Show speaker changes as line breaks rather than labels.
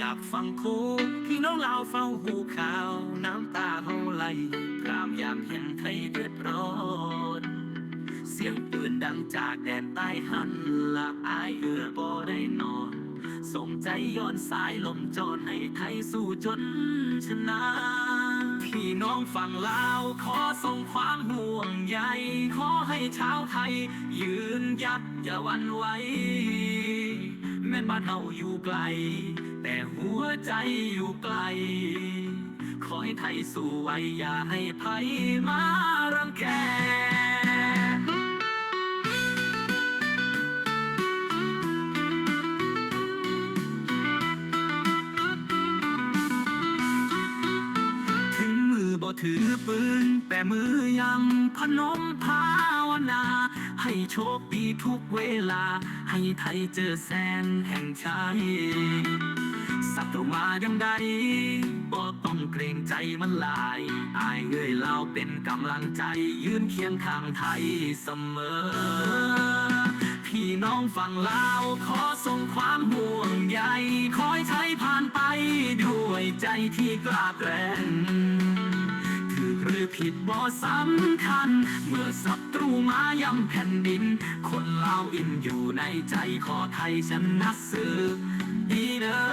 จากฝั่งคูพี่น้องลาวเฝ้าหูข่าว น้ำตาเฮาไหลพรามยามเห็นไทยเดือดร้อน เสียงปืนดังจากแดนใต้หันหลับอายเอือบ่ได้นอนสมใจย้อนสายลมจอดให้ไทยสู้จนชนะ พี่น้องฝั่งลาวขอส่งความห่วงใยขอให้ชาวไทย ยืนยัดอย่าหวันไหว แม่นบ้านเฮาอยู่ไกล แต่หัวใจอยู่ไกล ขอให้ไทยสู้ไว้อย่าให้ภัยมารังแกถึงมือบ่ถือปืน แต่มือยังพนมภาวนา ให้โชคดีทุกเวลา ให้ไทยเจอแสนแห่งชัยสัตว์มายังใดบ่ต้องเกรงใจมันหลาย อายเอ้ยเราเป็นกำลังใจ ยืนเคียงข้างไทยเสมอ พี่น้องฝั่งลาวขอส่งความห่วงใยคอยใช้ผ่านไปด้วยใจที่กล้าแกร่ง หรือผิดบ่สำคัญ เมื่อศัตรูมาย่ำแผ่นดิน คนลาวอินอยู่ในใจขอไทยชนะสือดีเด้อ